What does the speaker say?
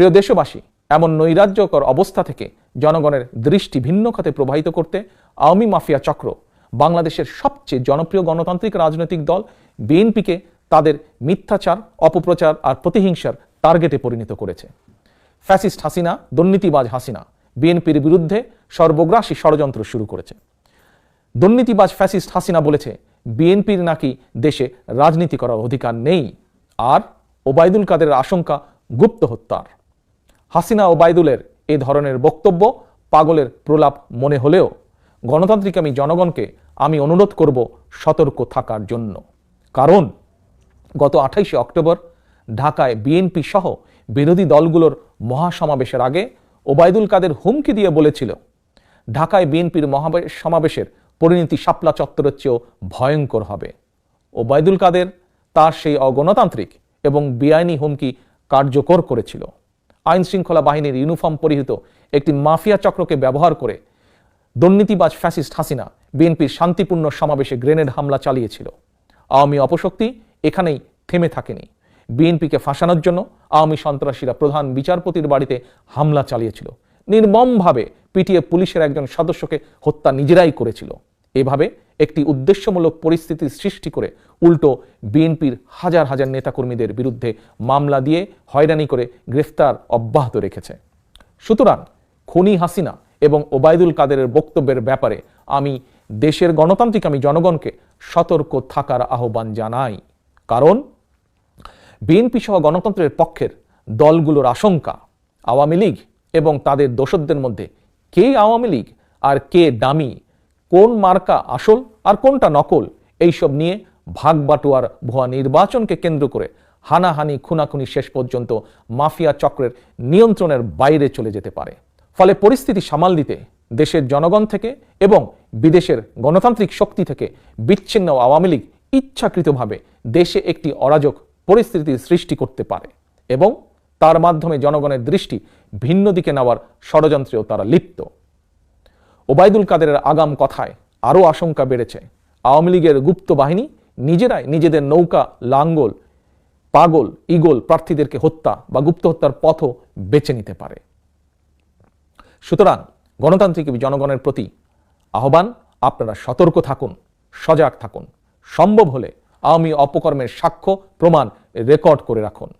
প্রিয় দেশবাসী, এমন নৈরাজ্যকর অবস্থা থেকে জনগণের দৃষ্টি ভিন্ন খাতে প্রবাহিত করতে আওয়ামী মাফিয়া চক্র, বাংলাদেশের সবচেয়ে জনপ্রিয় গণতান্ত্রিক রাজনৈতিক দল, বিএনপিকে তাদের মিথ্যাচার, অপপ্রচার আর প্রতিহিংসার টার্গেটে পরিণত করেছে। ফ্যাসিস্ট হাসিনা, দুর্নীতিবাজ হাসিনা বিএনপির বিরুদ্ধে সর্বগ্রাসী ষড়যন্ত্র শুরু করেছে। দুর্নীতিবাজ ফ্যাসিস্ট হাসিনা বলেছে, বিএনপির নাকি দেশে রাজনীতি করার অধিকার নেই, আর ওবায়দুল কাদের আশঙ্কা গুপ্ত হত্যার। হাসিনা ওবায়দুলের এ ধরনের বক্তব্য পাগলের প্রলাপ মনে হলেও গণতান্ত্রিক আমি জনগণকে আমি অনুরোধ করব সতর্ক থাকার জন্য। কারণ গত আঠাইশে অক্টোবর ঢাকায় বিএনপি সহ বিরোধী দলগুলোর মহাসমাবেশের আগে ওবায়দুল কাদের হুমকি দিয়ে বলেছিল, ঢাকায় বিএনপির সমাবেশের পরিণতি শাপলা চত্বরের চেয়েও ভয়ঙ্কর হবে। ওবায়দুল কাদের তার সেই অগণতান্ত্রিক এবং বেআইনি হুমকি কার্যকর করেছিল। আইন শৃঙ্খলা বাহিনীর ইউনিফর্ম পরিহিত একটি মাফিয়া চক্রকে ব্যবহার করে দুর্নীতিবাজ ফ্যাসিস্ট হাসিনা বিএনপির শান্তিপূর্ণ সমাবেশে গ্রেনেড হামলা চালিয়েছিল। আওয়ামী অপশক্তি এখানেই থেমে থাকেনি। বিএনপিকে ফাঁসানোর জন্য আওয়ামী সন্ত্রাসীরা প্রধান বিচারপতির বাড়িতে হামলা চালিয়েছিল। নির্মমভাবে পিটিএ পুলিশের একজন সদস্যকে হত্যা নিজেরাই করেছিল। এভাবে একটি উদ্দেশ্যমূলক পরিস্থিতি সৃষ্টি করে উল্টো বিএনপির হাজার হাজার নেতাকর্মীদের বিরুদ্ধে মামলা দিয়ে হয়রানি করে গ্রেফতার অব্যাহত রেখেছে। সুতরাং খুনি হাসিনা এবং ওবায়দুল কাদেরের বক্তব্যের ব্যাপারে আমি দেশের গণতান্ত্রিক, আমি জনগণকে সতর্ক থাকার আহ্বান জানাই। কারণ বিএনপি সহ গণতন্ত্রের পক্ষের দলগুলোর আশঙ্কা আওয়ামী লীগ এবং তাদের দোসরদের মধ্যে কে আওয়ামী লীগ আর কে ডামি কোন মার্কা আসল আর কোনটা নকল, এইসব নিয়ে ভাগ বাটোয়ার ভুয়া নির্বাচনকে কেন্দ্র করে হানাহানি খুনাখুনি শেষ পর্যন্ত মাফিয়া চক্রের নিয়ন্ত্রণের বাইরে চলে যেতে পারে। ফলে পরিস্থিতি সামাল দিতে দেশের জনগণ থেকে এবং বিদেশের গণতান্ত্রিক শক্তি থেকে বিচ্ছিন্ন আওয়ামী লীগ ইচ্ছাকৃতভাবে দেশে একটি অরাজক পরিস্থিতির সৃষ্টি করতে পারে এবং তার মাধ্যমে জনগণের দৃষ্টি ভিন্ন দিকে নেওয়ার ষড়যন্ত্রেও তারা লিপ্ত। ওবায়দুল কাদেরের আগাম কথায় আরও আশঙ্কা বেড়েছে। আওয়ামী লীগের গুপ্ত বাহিনী নিজেরাই নিজেদের নৌকা, লাঙ্গল, পাগল ইগল প্রার্থীদেরকে হত্যা বা গুপ্ত হত্যার পথও বেছে নিতে পারে। সুতরাং গণতান্ত্রিক জনগণের প্রতি আহ্বান, আপনারা সতর্ক থাকুন, সজাগ থাকুন। সম্ভব হলে আওয়ামী অপকর্মের সাক্ষ্য, প্রমাণ, রেকর্ড করে রাখুন।